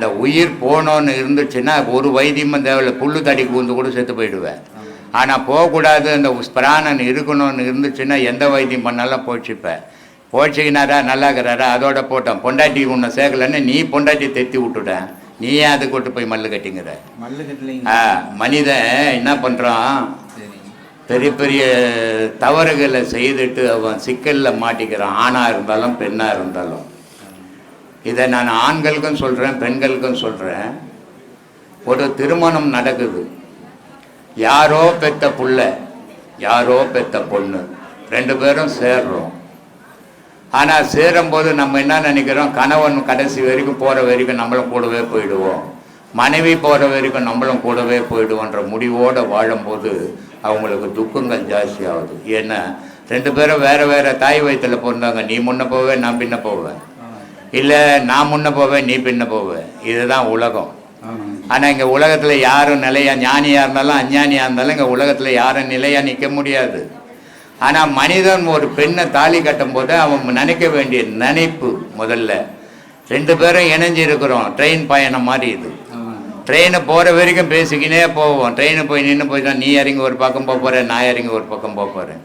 இந்த உயிர் போனோன்னு இருந்துச்சுன்னா ஒரு வைத்தியமும் தேவையில்ல. புல்லு தடி கூந்து கூட செத்து போயிடுவேன். ஆனால் போகக்கூடாது. அந்த பிராணன் இருக்கணும்னு இருந்துச்சுன்னா எந்த வைத்தியம் பண்ணாலும் போச்சுப்பேன். போச்சுக்கினாரா? நல்லா இருக்கிறாரா அதோட போட்டோம். பொண்டாட்டி உன்னை சேர்க்கலன்னு நீ பொண்டாட்டி தெத்தி விட்டுட்டேன். நீ ஏன் அது கொண்டு போய் மல்லு கட்டிங்கிற? ஆ மனிதன் என்ன பண்ணுறான் பெரிய பெரிய தவறுகளை செய்துட்டு அவன் சிக்கலில் மாட்டிக்கிறான். ஆணாக இருந்தாலும் பெண்ணாக இருந்தாலும். இதை நான் ஆண்களுக்கும் சொல்கிறேன் பெண்களுக்கும் சொல்கிறேன் ஒரு திருமணம் நடக்குது. யாரோ பெத்த புள்ள யாரோ பெத்த பொண்ணு ரெண்டு பேரும் சேர்றோம். ஆனால் சேரும்போது நம்ம என்ன நினைக்கிறோம்? கணவன் கடைசி வரைக்கும் போகிற வரைக்கும் நம்மளும் கூடவே போயிடுவோம். மனைவி போகிற வரைக்கும் நம்மளும் கூடவே போயிடுவோன்ற முடிவோடு வாழும்போது அவங்களுக்கு துக்கங்கள் ஜாஸ்தி ஆகுது ஏன்னா ரெண்டு பேரும் வேறு வேறு தாய் வயிற்றில் பிறந்தாங்க நீ முன்ன போவே நான் பின்ன போவேன். இல்லை நான் முன்ன போவேன் நீ பின்ன போவேன் இதுதான் உலகம். ஆனால் இங்கே உலகத்தில் யாரும் நிலையா ஞானியாக இருந்தாலும் அஞ்ஞானியாக இருந்தாலும் இங்கே உலகத்தில் யாரும் நிலையாக நிற்க முடியாது. ஆனால் மனிதன் ஒரு பெண்ணை தாலி கட்டும்போது அவன் நினைக்க வேண்டிய நினைப்பு முதல்ல. ரெண்டு பேரும் இணைஞ்சு இருக்கிறோம். ட்ரெயின் பயணம் மாதிரி இது. ட்ரெயினை போகிற வரைக்கும் பேசிக்கினே போவோம். ட்ரெயினு போய் நின்று போயிட்டா நீ இறங்கி ஒரு பக்கம் போக போகிற நான் இறங்கி ஒரு பக்கம் போக போகிறேன்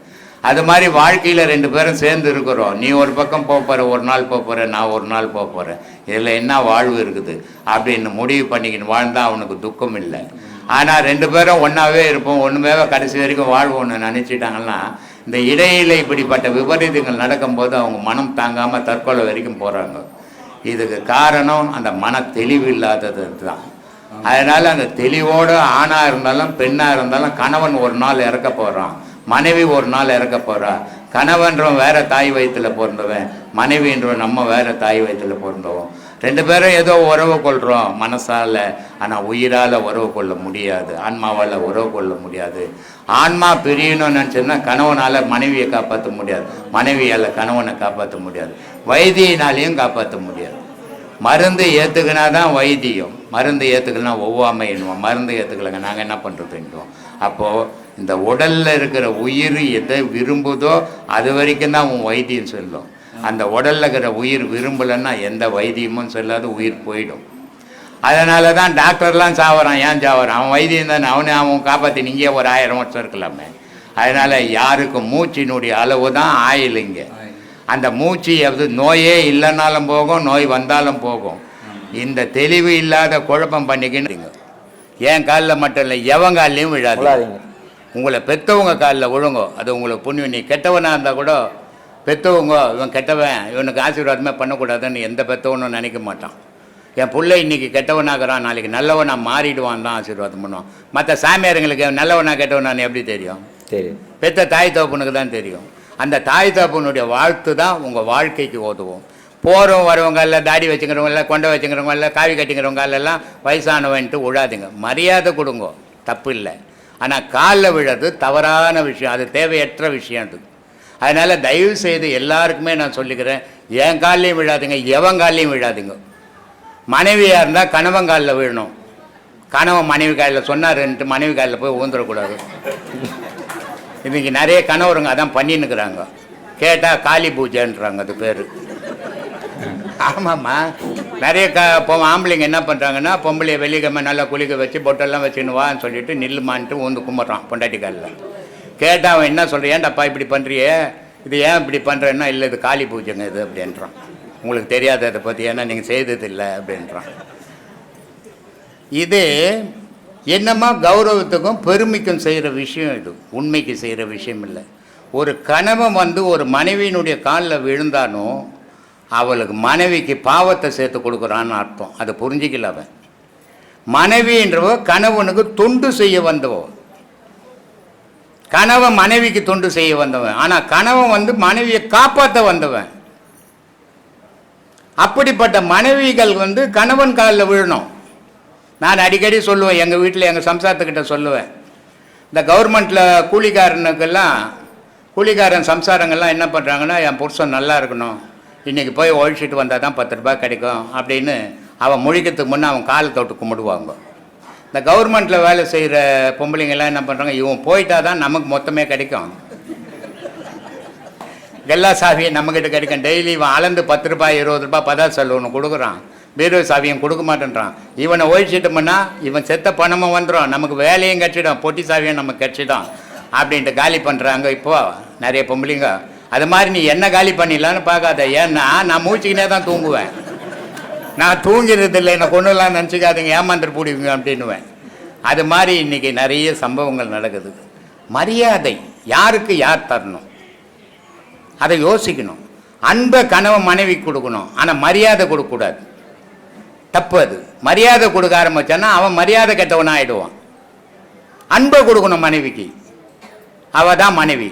அது மாதிரி வாழ்க்கையில் ரெண்டு பேரும் சேர்ந்து இருக்கிறோம். நீ ஒரு பக்கம் போக போகிற ஒரு நாள் போக போகிற நான் ஒரு நாள் போக போகிறேன் இதில் என்ன வாழ்வு இருக்குது? அப்படின்னு முடிவு பண்ணிக்கின்னு வாழ்ந்தால் அவனுக்கு துக்கம் இல்லை. ஆனால் ரெண்டு பேரும் ஒன்றாவே இருப்போம். ஒன்றுமே கடைசி வரைக்கும் வாழ்வோம்னு நினச்சிட்டாங்கன்னா இந்த இடையில இப்படிப்பட்ட விபரீதங்கள் நடக்கும்போது அவங்க மனம் தாங்காமல் தற்கொலை வரைக்கும் போகிறாங்க இதுக்கு காரணம் அந்த மன தெளிவு இல்லாதது தான் அதனால் அந்த தெளிவோடு ஆணாக இருந்தாலும் பெண்ணாக இருந்தாலும் கணவன் ஒரு நாள் இறக்க போகிறான் மனைவி ஒரு நாள் இறக்க போறா. கணவன்றவன் வேற தாய் வயிற்றுல பிறந்தவன் மனைவின்றவன் நம்ம வேற தாய் வயிற்றுல பிறந்தவன் ரெண்டு பேரும் ஏதோ உறவு கொள்கிறோம் மனசால். ஆனால் உயிரால் உறவு கொள்ள முடியாது. ஆன்மாவால் உறவு கொள்ள முடியாது. ஆன்மா பிரியணும்னு நினச்சோன்னா கணவனால் மனைவியை காப்பாற்ற முடியாது. மனைவியால் கணவனை காப்பாற்ற முடியாது. வைத்தியினாலையும் காப்பாற்ற முடியாது. மருந்து ஏற்றுக்கினா தான் வைத்தியம். மருந்து ஏற்றுக்கலாம் ஒவ்வாமை என்னுவோம் மருந்து ஏற்றுக்கலங்க நாங்கள் என்ன பண்ணுறதுன்றோம் அப்போது இந்த உடலில் இருக்கிற உயிர் எதை விரும்புதோ அது வரைக்கும் தான் உன் வைத்தியம் சொல்லும். அந்த உடலில் இருக்கிற உயிர் விரும்பலைன்னா எந்த வைத்தியமும் சொல்லாது உயிர் போயிடும். அதனால தான் டாக்டர்லாம் சாவறான். ஏன் சாவறான்? அவன் வைத்தியம் தானே. அவனே அவன் காப்பாற்றி நீங்கள் ஒரு ஆயிரம் வருஷம் இருக்கலாமே? அதனால் யாருக்கும் மூச்சினுடைய அளவு தான் ஆயில் இங்கே. அந்த மூச்சு எது நோயே இல்லைனாலும் போகும் நோய் வந்தாலும் போகும். இந்த தெளிவு இல்லாத குழப்பம் பண்ணிக்கின்னு என் காலில் மட்டும் இல்லை எவன் கால்லையும் விழாது விழாதீங்க. உங்களை பெற்றவங்க காலில் விழுங்கோ. அது உங்களுக்கு புண்ணியம். நீ கெட்டவனாக இருந்தால் கூட பெற்றவங்க இவன் கெட்டவன் இவனுக்கு ஆசீர்வாதமே பண்ணக்கூடாதுன்னு எந்த பெற்றவனும் நினைக்க மாட்டான். என் பிள்ளை இன்னைக்கு கெட்டவனாகிறான் நாளைக்கு நல்லவனாக மாறிடுவான் தான் ஆசீர்வாதம் பண்ணுவான். மற்ற சாமியாருங்களுக்கு நல்லவனா கெட்டவனான்னு எப்படி தெரியும்? சரி பெத்த தாய் தகப்பனுக்கு தான் தெரியும். அந்த தாய் தகப்பனுடைய வாழ்த்து தான் உங்கள் வாழ்க்கைக்கு உதவும் போகிறவங்க வரவங்க இல்லை தாடி வச்சுக்கிறவங்க இல்லை கொண்டை வச்சுக்கிறவங்க இல்லை காவி கட்டிக்கிறவங்க எல்லாம் வயசானவன்ட்டு விழாதீங்க மரியாதை கொடுங்க. தப்பு இல்லை. ஆனால் காலில் விழறது தவறான விஷயம். அது தேவையற்ற விஷயம் அது. அதனால் தயவு செய்து எல்லாருக்குமே நான் சொல்லிக்கிறேன் என் கால்லையும் விழாதுங்க எவன் கால்லையும் விழாதீங்க. மனைவியாக இருந்தால் கணவன் காலில் விழணும். கணவன் மனைவி காலில் சொன்னார்ன்ட்டு மனைவி காலில் போய் ஊந்துடக்கூடாது இன்னைக்கு நிறைய கணவருங்க அதான் பண்ணின்னுக்குறாங்க. கேட்டால் காளி பூஜைன்றாங்க அது பேர். ஆமாம்மா. நிறைய க இப்போ ஆம்பளைங்க என்ன பண்ணுறாங்கன்னா பொம்பளைய வெள்ளிக்கிழமை நல்லா குளிக்க வச்சு பொட்டெல்லாம் வச்சுன்னு வான்னு சொல்லிட்டு நில்லுமான்ட்டு ஊந்து கும்பிட்றான் பொண்டாட்டி காலில். கேட்டால் அவன் என்ன சொல்கிற ஏன்டாப்பா இப்படி பண்ணுறியே இது ஏன் இப்படி பண்ணுறேன்னா இல்லை இது காளி பூஜைங்க இது அப்படின்றான். உங்களுக்கு தெரியாத இதை பற்றி ஏன்னா நீங்கள் செய்தது இல்லை அப்படின்றான். இது என்னமா கௌரவத்துக்கும் பெருமைக்கும் செய்கிற விஷயம் இது? உண்மைக்கு செய்கிற விஷயம் இல்லை. ஒரு கணவன் வந்து ஒரு மனைவியினுடைய காலில் விழுந்தானோ அவளுக்கு மனைவிக்கு பாவத்தை சேர்த்து கொடுக்குறான்னு அர்த்தம். அதை புரிஞ்சிக்கல அவன். மனைவின்றவ கணவனுக்கு தொண்டு செய்ய வந்தவோ. கணவன் மனைவிக்கு தொண்டு செய்ய வந்தவன். ஆனால் கணவன் வந்து மனைவியை காப்பாற்ற வந்தவன். அப்படிப்பட்ட மனைவிகள் வந்து கணவன் காலில் விழணும். நான் அடிக்கடி சொல்லுவேன் எங்கள் வீட்டில் எங்கள் சம்சாரத்துக்கிட்ட சொல்லுவேன். இந்த கவர்மெண்ட்டில் கூலிக்காரனுக்கெல்லாம் கூலிக்காரன் சம்சாரங்கள்லாம் என்ன பண்ணுறாங்கன்னா என் புருஷன் நல்லா இருக்கணும். இன்றைக்கி போய் ஒழிச்சிட்டு வந்தால் தான் பத்து ரூபாய் கிடைக்கும் அப்படின்னு அவன் முழிக்கிறதுக்கு முன்னே அவன் கால் தொட்டு கும்பிடுவாங்க. இந்த கவர்மெண்ட்டில் வேலை செய்கிற பொம்பளைங்கெல்லாம் என்ன பண்ணுறாங்க இவன் போயிட்டா தான் நமக்கு மொத்தமே கிடைக்கும். எல்லா சாவியும் நம்மக்கிட்ட கிடைக்கும். டெய்லி இவன் அளந்து பத்து ரூபாய் இருபது ரூபாய் பதா செலவுன்னு கொடுக்குறான். பீரோ சாவியும் கொடுக்க மாட்டேன்றான். இவனை ஒழிச்சிட்டோம்னா இவன் செத்த பணமும் வந்துடும் நமக்கு வேலையும் கட்சிடும் பொட்டி சாவியும் நமக்கு கட்சிடும் அப்படின்ட்டு காலி பண்ணுறாங்க இப்போ நிறைய பொம்பளைங்க. அது மாதிரி நீ என்ன காலி பண்ணிடலான்னு பார்க்காத. ஏன்னா நான் மூச்சுக்கினே தான் தூங்குவேன். நான் தூங்கிறது இல்லை. என்னை கொண்டுலாம் நினச்சிக்காதீங்க. ஏமாந்துட்டு போடுவீங்க அப்படின்னுவேன். அது மாதிரி இன்னைக்கு நிறைய சம்பவங்கள் நடக்குது. மரியாதை யாருக்கு யார் தரணும்? அதை யோசிக்கணும். அன்பை கணவன் மனைவி கொடுக்கணும். ஆனால் மரியாதை கொடுக்கக்கூடாது. தப்பு. அது மரியாதை கொடுக்க ஆரம்பிச்சான்னா அவன் மரியாதை கெட்டவனாக ஆகிடுவான் அன்பை கொடுக்கணும் மனைவிக்கு. அவ தான் மனைவி.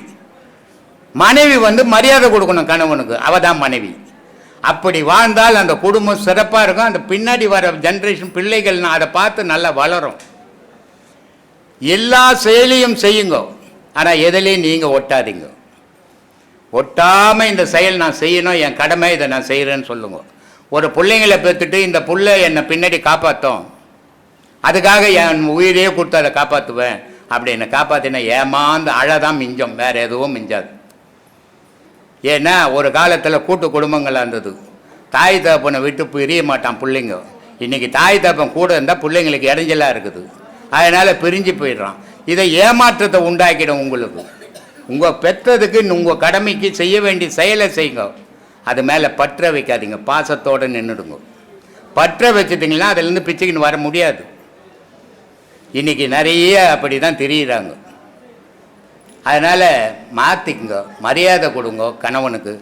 மனைவி வந்து மரியாதை கொடுக்கணும் கணவனுக்கு. அவ தான் மனைவி. அப்படி வாழ்ந்தால் அந்த குடும்பம் சிறப்பாக இருக்கும். அந்த பின்னாடி வர ஜென்ரேஷன் பிள்ளைகள் அதை பார்த்து நல்லா வளரும். எல்லா செயலையும் செய்யுங்க. ஆனால் எதுலேயும் நீங்கள் ஒட்டாதீங்க. ஒட்டாமல் இந்த செயல் நான் செய்யணும் என் கடமை இதை நான் செய்கிறேன்னு சொல்லுங்க. ஒரு பிள்ளைங்களை பெற்றுட்டு இந்த புள்ள என்னை பின்னாடி காப்பாற்றும் அதுக்காக என் உயிரையே கொடுத்து அதை காப்பாற்றுவேன் அப்படி என்னை காப்பாற்றினா ஏமாந்து அழதான் மிஞ்சம். வேறு எதுவும் மிஞ்சாது. ஏன்னா ஒரு காலத்தில் கூட்டு குடும்பங்களாக இருந்தது. தாய் தகப்பனை விட்டு பிரிய மாட்டான் பிள்ளைங்க. இன்றைக்கி தாய் தகப்பன் கூட இருந்தால் பிள்ளைங்களுக்கு இடைஞ்சலாக இருக்குது. அதனால் பிரிஞ்சு போயிடுறான். இதை ஏமாற்றத்தை உண்டாக்கிடும் உங்களுக்கு. உங்கள் பெற்றதுக்கு உங்கள் கடமைக்கு செய்ய வேண்டிய செயலை செய்யுங்க. அது மேலே பற்ற வைக்காதீங்க பாசத்தோடு நின்றுடுங்க பற்ற வச்சுட்டிங்கன்னா அதுலேருந்து பிச்சுக்கின்னு வர முடியாது. இன்றைக்கி நிறைய அப்படி தான் தெரியுறாங்க. அதனால் மாற்றிக்குங்க மரியாதை கொடுங்க கணவனுக்கு.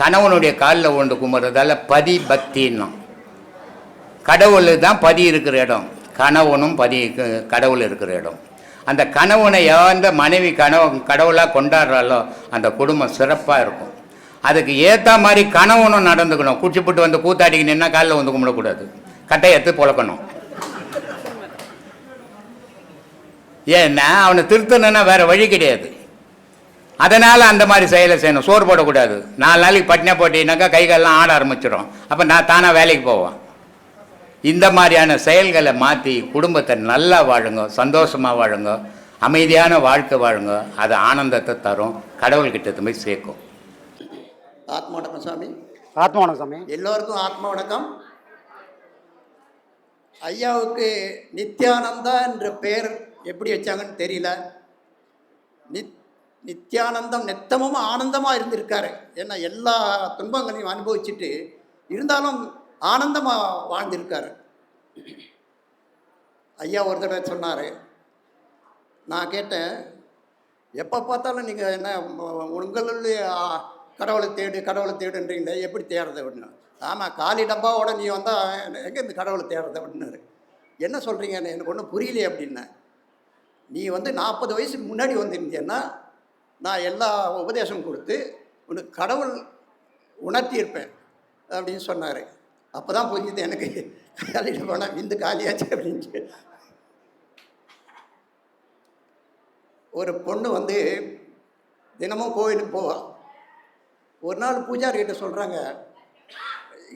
கணவனுடைய காலில் ஒன்று கும்பிட்றதால பதி பக்தின்னும் கடவுள் தான் பதி இருக்கிற இடம். கணவனும் பதி கடவுள் இருக்கிற இடம். அந்த கணவனை எந்த மனைவி கணவன் கடவுளாக கொண்டாடுறாலோ அந்த குடும்பம் சிறப்பாக இருக்கும். அதுக்கு ஏற்ற மாதிரி கணவனும் நடந்துக்கணும். குடிச்சுப்பட்டு வந்து கூத்தாடிக்கு நின்னா காலில் வந்து கும்பிடக்கூடாது. கட்டையை எடுத்து பொழக்கணும். ஏன்னா அவனை திருத்தணுன்னா வேற வழி கிடையாது. அதனால் அந்த மாதிரி செயலை செய்யணும். சோறு போடக்கூடாது. நாலு நாளைக்கு பட்டினா போட்டினாக்கா கைகாலெலாம் ஆட ஆரம்பிச்சிடும் அப்போ நான் தானாக வேலைக்கு போவேன். இந்த மாதிரியான செயல்களை மாற்றி குடும்பத்தை நல்லா வாழுங்க சந்தோஷமாக வாழுங்க அமைதியான வாழ்க்கை வாழுங்க. அது ஆனந்தத்தை தரும் கடவுள்கிட்ட போய் சேர்க்கும். ஆத்ம வணக்கம் சாமி. ஆத்மானம் சாமி. எல்லோருக்கும் ஆத்ம வணக்கம். ஐயாவுக்கு நித்யானந்தா என்ற பெயர் எப்படி வச்சாங்கன்னு தெரியல. நித் நித்யானந்தம் நித்தமும் ஆனந்தமாக இருந்திருக்காரு. ஏன்னா எல்லா துன்பங்களையும் அனுபவிச்சுட்டு இருந்தாலும் ஆனந்தமாக வாழ்ந்திருக்காரு. ஐயா ஒரு தடவை சொன்னார். நான் கேட்டேன் எப்போ பார்த்தாலும் நீங்கள் என்ன உங்களுடைய கடவுளை தேடு கடவுளை தேடுன்றீங்களே எப்படி தேடுறது அப்படின்னு. ஆமாம் காலி டப்பாவோட நீ வந்தால் எங்கே இந்த கடவுளை தேடுறது அப்படின்னாரு. என்ன சொல்கிறீங்க எனக்கு ஒன்றும் புரியலையே அப்படின்னேன் நீ வந்து நாற்பது வயசுக்கு முன்னாடி வந்திருந்தேன்னா நான் எல்லா உபதேசம் கொடுத்து உனக்கு கடவுள் உணர்த்தியிருப்பேன் அப்படின்னு சொன்னார். அப்போ தான் புரிஞ்சுது எனக்கு காலியில் போனால் விந்து காலியாச்சு அப்படின்ட்டு. ஒரு பொண்ணு வந்து தினமும் கோயிலுக்கு போவாள் ஒரு நாள் பூஜாரி கிட்ட சொல்கிறாங்க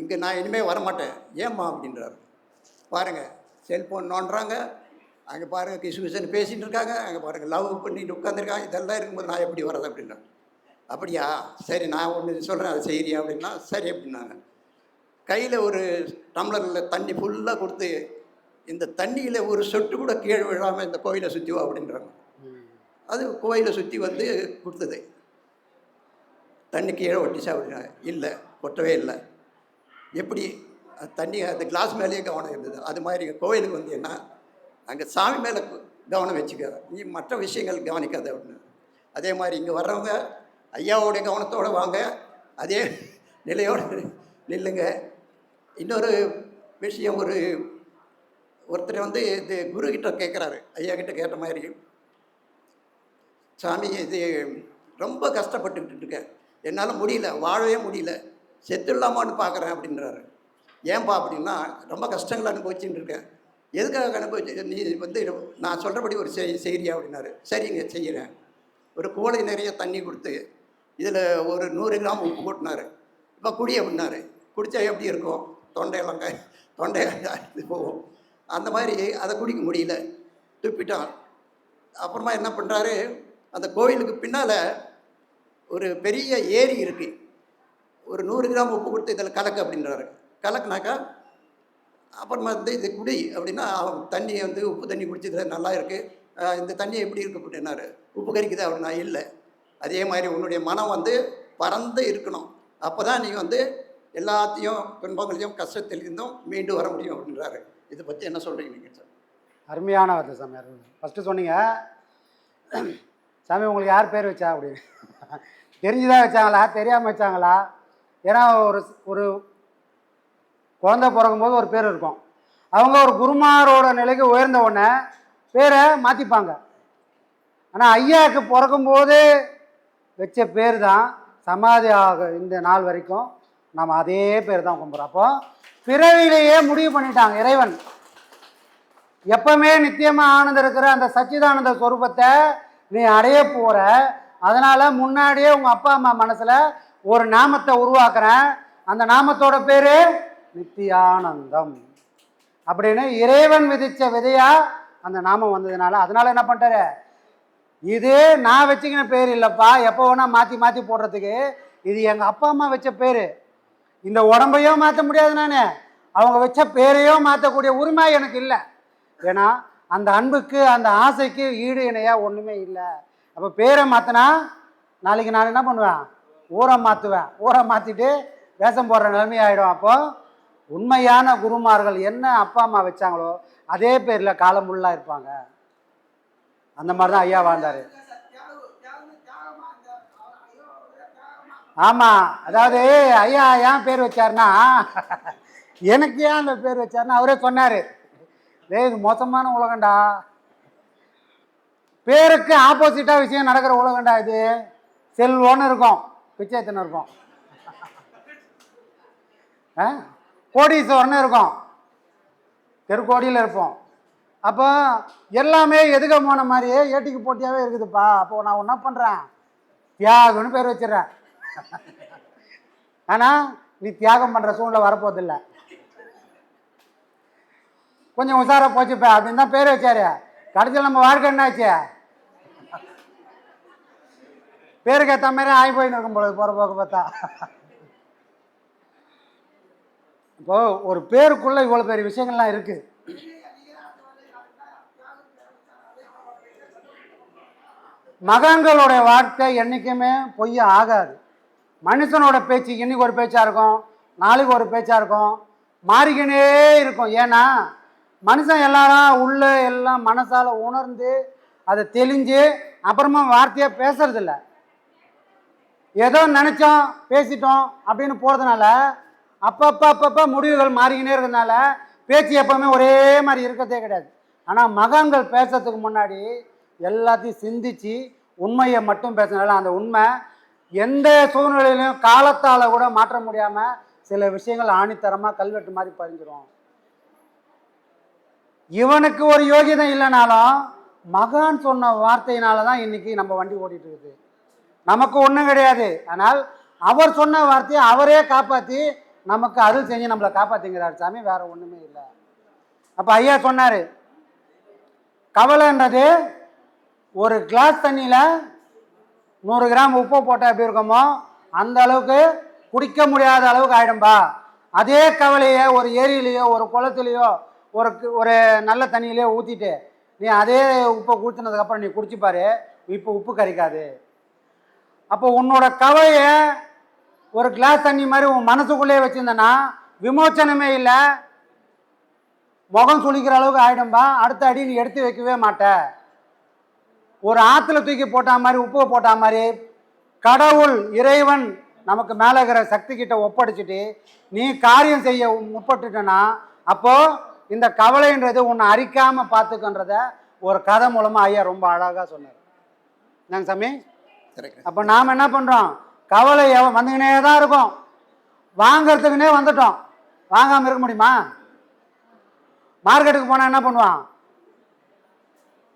இங்கே நான் இனிமேல் வரமாட்டேன். ஏம்மா? அப்படின்றாரு. பாருங்கள் செல்ஃபோன் நோண்டுறாங்க அங்கே பாருங்கள் கிசு கிசுன்னு பேசிகிட்டு இருக்காங்க. அங்கே பாருங்கள் லவ் பண்ணிட்டு உட்காந்துருக்காங்க இதெல்லாம் இருக்கும்போது நான் எப்படி வர்றது அப்படின்னா அப்படியா? சரி நான் ஒன்று சொல்கிறேன் அதை செய்கிறியா அப்படின்னா சரி அப்படின்னாங்க. கையில் ஒரு டம்ளரில் தண்ணி ஃபுல்லாக கொடுத்து இந்த தண்ணியில் ஒரு சொட்டு கூட கீழே விழாமல் இந்த கோயிலை சுற்றி வா அப்படின்றாங்க அது கோயிலை சுற்றி வந்து கொடுத்தது. தண்ணி கீழே ஒட்டிச்சா அப்படின்னா இல்லை ஒட்டவே இல்லை. எப்படி? தண்ணி அந்த கிளாஸ் மேலேயே கவனம் இருந்தது. அது மாதிரி கோயிலுக்கு வந்தீங்கன்னா அங்கே சாமி மேலே கவனம் வச்சுக்க. நீ மற்ற விஷயங்கள் கவனிக்காத அப்படின்னு. அதே மாதிரி இங்கே வர்றவங்க ஐயாவோடைய கவனத்தோடு வாங்க. அதே நிலையோடு நில்லுங்க. இன்னொரு விஷயம் ஒரு ஒருத்தர் வந்து இது குரு கேட்குறாரு ஐயா கிட்ட கேட்ட மாதிரி. சாமி இது ரொம்ப கஷ்டப்பட்டுக்கிட்டு இருக்கேன். என்னால் முடியல வாழவே முடியல. செத்துடலாமான்னு பார்க்குறேன் அப்படின்றாரு. ஏன்பா அப்படின்னா ரொம்ப கஷ்டங்கள் அனுபவிச்சுட்டு இருக்கேன். எதுக்காக அனுபவிச்சு நீ வந்து நான் சொல்கிறபடி ஒரு செய் செய்கிறியா அப்படின்னாரு. சரிங்க செய்கிறேன் ஒரு குவளை நிறைய தண்ணி கொடுத்து இதில் ஒரு நூறு கிராம் உப்பு கொட்டினாரு. இப்போ குடி அப்படின்னாரு. குடித்தா எப்படி இருக்கும்? தொண்டையெல்லாம் க தொண்டை போகும். அந்த மாதிரி அதை குடிக்க முடியல. துப்பிட்டான். அப்புறமா என்ன பண்ணுறாரு அந்த கோவிலுக்கு பின்னால் ஒரு பெரிய ஏரி இருக்குது ஒரு நூறு கிராம் உப்பு கொடுத்து இதில் கலக்கு அப்படின்றாரு. கலக்குனாக்கா அப்புறமா வந்து இது குடி அப்படின்னா அவன் தண்ணியை வந்து உப்பு தண்ணி குடிச்சது நல்லா இருக்குது இந்த தண்ணி எப்படி இருக்கு அப்படின்னாரு உப்பு கறிக்குது அப்படின்னா இல்லை. அதே மாதிரி உன்னுடைய மனம் வந்து பறந்து இருக்கணும். அப்போ தான் நீ வந்து எல்லாத்தையும் துன்பங்களையும் கஷ்டத்திலிருந்தும் மீண்டு வர முடியும் அப்படின்றாரு. இதை பற்றி என்ன சொல்கிறீங்க நீங்கள் சார்? அருமையான வார்த்தை சாமி ஃபஸ்ட்டு சொன்னீங்க. சாமி உங்களுக்கு யார் பேர் வச்சா அப்படின்னு தெரிஞ்சுதான் வச்சாங்களா? தெரியாமல் வச்சாங்களா? ஏன்னா ஒரு ஒரு குழந்தை பிறக்கும்போது ஒரு பேர் இருக்கும். அவங்க ஒரு குருமாரோட நிலைக்கு உயர்ந்த உடனே பேரை மாற்றிப்பாங்க ஆனால் ஐயாவுக்கு பிறக்கும்போது வச்ச பேர் தான் சமாதி ஆக இந்த நாள் வரைக்கும் நம்ம அதே பேர் தான் கும்பிட்றோம். அப்போ பிறவிலேயே முடிவு பண்ணிட்டாங்க இறைவன். எப்பவுமே நித்தியமா ஆனந்த இருக்கிற அந்த சச்சிதானந்த ஸ்வரூபத்தை நீ அடைய போகிற அதனால் முன்னாடியே உங்கள் அப்பா அம்மா மனசில் ஒரு நாமத்தை உருவாக்குறேன். அந்த நாமத்தோட பேர் நித்தியானந்தம். அப்படின்னு இறைவன் விதித்த விதையாக அந்த நாமம் வந்ததுனால அதனால் என்ன பண்ணுறாரு இது நான் வச்சுக்கின பேர் இல்லைப்பா. எப்போ வேணால் மாற்றி மாற்றி போடுறதுக்கு. இது எங்கள் அப்பா அம்மா வச்ச பேர். இந்த உடம்பையும் மாற்ற முடியாது நான். அவங்க வச்ச பேரையும் மாற்றக்கூடிய உரிமை எனக்கு இல்லை. ஏன்னா அந்த அன்புக்கு அந்த ஆசைக்கு ஈடு இணையாக ஒன்றுமே இல்லை. அப்போ பேரை மாற்றினா நாளைக்கு நான் என்ன பண்ணுவேன்? ஊரை மாற்றுவேன் ஊரை மாற்றிட்டு வேஷம் போடுற நிலைமை ஆகிடும் அப்போது உண்மையான குருமார்கள் என்ன அப்பா அம்மா வச்சாங்களோ அதே பேரில் காலம் ஃபுல்லாக இருப்பாங்க. அந்த மாதிரி தான் ஐயா வாழ்ந்தார். ஆமாம் அதாவது ஐயா ஏன் பேர் வச்சாருன்னா எனக்கு ஏன் அந்த பேர் வச்சாருன்னா அவரே சொன்னார். டேய் இது மோசமான உலகம்டா. பேருக்கு ஆப்போசிட்டாக விஷயம் நடக்கிற உலகம்டா இது. செல்வோன்னு இருக்கும். பிச்சைத்தனம் இருக்கும். ஆ? கோடீஸ்வரன்னு இருக்கும். தெருக்கோடியில் இருப்போம். அப்போ எல்லாமே எதுக்க போன மாதிரியே ஏட்டிக்கு போட்டியாகவே இருக்குதுப்பா. அப்போ நான் என்ன பண்ணுறேன் தியாகம்னு பேர் வச்சிடறேன். ஆனால் நீ தியாகம் பண்ணுற சூழ்நிலை வரப்போதில்லை. கொஞ்சம் உஷாராக போச்சுப்பா. அப்படின்னு தான் பேர் வச்சாரு. கடைசியில் நம்ம வாழ்க்கை என்னாச்சு? பேருக்கு ஏற்ற மாதிரி ஆகி போயின்னு இருக்கும் பொழுது போகிற போக்கு பார்த்தா. இப்போ ஒரு பேருக்குள்ள இவ்வளோ பெரிய விஷயங்கள்லாம் இருக்குது மகன்களுடைய வார்த்தை என்றைக்குமே பொய்ய ஆகாது. மனுஷனோட பேச்சு இன்னைக்கு ஒரு பேச்சாக இருக்கும் நாளைக்கு ஒரு பேச்சாக இருக்கும் மாறிக்கினே இருக்கும். ஏன்னா மனுஷன் எல்லாரும் உள்ள எல்லாம் மனசால் உணர்ந்து அதை தெளிஞ்சு அப்புறமா வார்த்தையாக பேசுறதில்ல. ஏதோ நினச்சோம் பேசிட்டோம் அப்படின்னு போகிறதுனால அப்பப்போ அப்பப்போ முடிவுகள் மாறிக்கினே இருக்கிறதுனால பேச்சு எப்போவுமே ஒரே மாதிரி இருக்கிறதே கிடையாது. ஆனால் மகான்கள் பேசுறதுக்கு முன்னாடி எல்லாத்தையும் சிந்திச்சு உண்மையை மட்டும் பேசுனால அந்த உண்மை எந்த சூழ்நிலையிலையும் காலத்தால் கூட மாற்ற முடியாமல் சில விஷயங்கள் ஆணித்தரமாக கல்வெட்டு மாதிரி பதிஞ்சிரும். இவனுக்கு ஒரு யோகிதம் இல்லைனாலும் மகான் சொன்ன வார்த்தையினால தான் இன்னைக்கு நம்ம வண்டி ஓட்டிட்டு இருக்குது. நமக்கு ஒன்றும் கிடையாது. ஆனால் அவர் சொன்ன வார்த்தையை அவரே காப்பாற்றி நமக்கு அருள் செஞ்சு நம்மளை காப்பாற்றிங்கிறார் சாமி வேற ஒன்றுமே இல்லை. அப்போ ஐயா சொன்னார் கவலைன்றது ஒரு கிளாஸ் தண்ணியில் நூறு கிராம் உப்பு போட்டால் எப்படி இருக்குமோ அந்த அளவுக்கு குடிக்க முடியாத அளவுக்கு ஆகிடும்பா அதே கவலையை ஒரு ஏரியிலையோ ஒரு குளத்துலையோ ஒரு ஒரு நல்ல தண்ணியிலையோ ஊற்றிட்டு நீ அதே உப்பை ஊற்றினதுக்கப்புறம் நீ குடிச்சுப்பாரு இப்போ உப்பு கரிக்காது. அப்போ உன்னோட கவலையை ஒரு கிளாஸ் தண்ணி மாதிரி உன் மனசுக்குள்ளேயே வச்சுருந்தேன்னா விமோச்சனமே இல்லை. முகம் சுளிக்கிற அளவுக்கு ஆகிடும்பா அடுத்த அடி நீ எடுத்து வைக்கவே மாட்ட. ஒரு ஆற்றுல தூக்கி போட்டா மாதிரி உப்பு போட்டா மாதிரி கடவுள் இறைவன் நமக்கு மேலே இருக்கிற சக்தி கிட்ட ஒப்படைச்சிட்டு நீ காரியம் செய்ய முற்பட்டுட்டனா அப்போ இந்த கவலைன்றது உன்னை அரிக்காமல் பார்த்துக்கன்றத ஒரு கதை மூலமாக ஐயா ரொம்ப அழகாக சொன்னார். என்னங்க சாமி? அப்போ நாம் என்ன பண்ணுறோம் கவலை வந்துக்கினே தான் இருக்கும். வாங்கறதுக்குன்னே வந்துட்டோம். வாங்காமல் இருக்க முடியுமா? மார்க்கெட்டுக்கு போனால் என்ன பண்ணுவான்?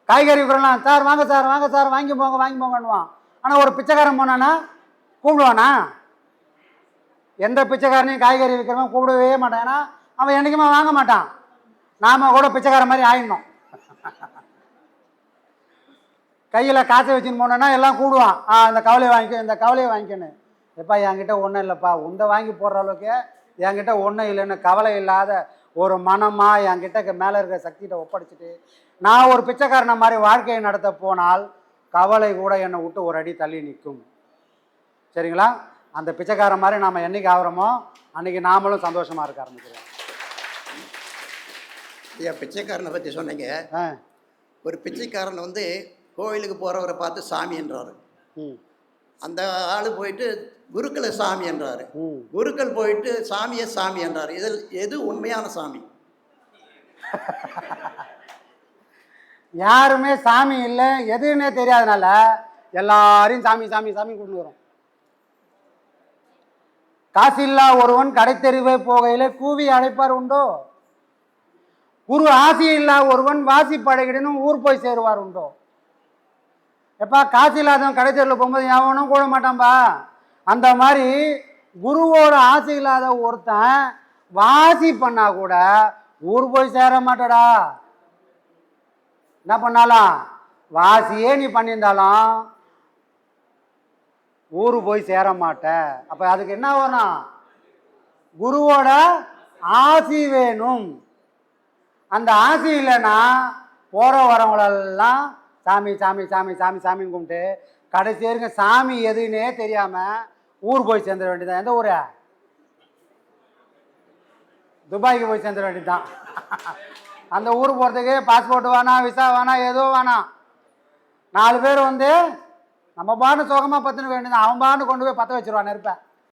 காய்கறி விற்கிறலாம் சார் வாங்க சார் வாங்க சார் வாங்கி போங்க வாங்கி போங்கன்னுவான். ஆனால் ஒரு பிச்சைக்காரன் போனானா கூப்பிடுவானா? எந்த பிச்சைக்காரனையும் காய்கறி விற்கிறவன் கூப்பிடவே மாட்டான். ஏன்னா அவன் என்றைக்குமே வாங்க மாட்டான். நாம கூட பிச்சைக்காரன் மாதிரி ஆயிடணும். கையில் காசை வச்சுன்னு போனோன்னா எல்லாம் கூடுவான். ஆ இந்த கவலையை வாங்கிக்கோ இந்த கவலையை வாங்கிக்கணும் எப்பா என்கிட்ட ஒன்றும் இல்லைப்பா. உந்த வாங்கி போடுற அளவுக்கு என்கிட்ட ஒன்றும் இல்லைன்னு கவலை இல்லாத ஒரு மனமா என்கிட்ட மேலே இருக்கிற சக்திகிட்ட ஒப்படைச்சிட்டு நான் ஒரு பிச்சைக்காரனை மாதிரி வாழ்க்கையை நடத்த போனால் கவலை கூட என்னை விட்டு ஒரு அடி தள்ளி நிற்கும். சரிங்களா? அந்த பிச்சைக்காரன் மாதிரி நாம் என்னைக்கு ஆகிறோமோ அன்னைக்கு நாமளும் சந்தோஷமாக இருக்க ஆரம்பிக்கிறோம். ஐயா பிச்சைக்காரனை பற்றி சொன்னீங்க. ஆ. ஒரு பிச்சைக்காரன் வந்து கோயிலுக்கு போகிறவரை பார்த்து சாமி என்றாரு. அந்த ஆள் போயிட்டு குருக்களை சாமி என்றாரு. குருக்கள் போயிட்டு சாமியை சாமி என்றார். இதில் எது உண்மையான சாமி? யாருமே சாமி இல்லை எதுன்னே தெரியாதனால எல்லாரையும் சாமி சாமி சாமி கொண்டு வரும். காசில்லா ஒருவன் கடைத்தெருவே போகையில கூவி அழைப்பார் உண்டோ? குரு ஆசி இல்லா ஒருவன் வாசி பழகிடனும் ஊர் போய் சேருவார் உண்டோ? எப்பா காசு இல்லாதவன் கடைசியில் போகும்போது எவனும் கூட மாட்டான்பா. அந்த மாதிரி குருவோட ஆசை இல்லாத ஒருத்தன் வாசி பண்ணா கூட ஊர் போய் சேர மாட்டடா. என்ன பண்ணாலாம்? வாசியே நீ பண்ணியிருந்தாலும் ஊர் போய் சேர மாட்ட. அப்போ அதுக்கு என்ன வேணும் குருவோட ஆசி வேணும். அந்த ஆசி இல்லைன்னா போகிற வரவங்களெல்லாம் சாமி சாமி சாமி சாமி சாமின்னு கும்பிட்டு கடைசி வரைக்கும் சாமி எதுன்னே தெரியாமல் ஊர் போய் சேர்ந்துட வேண்டியதான் எந்த ஊர்? துபாய்க்கு போய் சேர்ந்துட வேண்டியதுதான். அந்த ஊர் போகிறதுக்கு பாஸ்போர்ட் வேணாம் விசா வேணாம் எதுவும் வேணாம் நாலு பேர் வந்து நம்ம பாண்டு சுகமாக பத்துன்னு வேண்டியது அவன் பாண்டு கொண்டு போய் பற்ற வச்சிருவான் நெருப்பேன்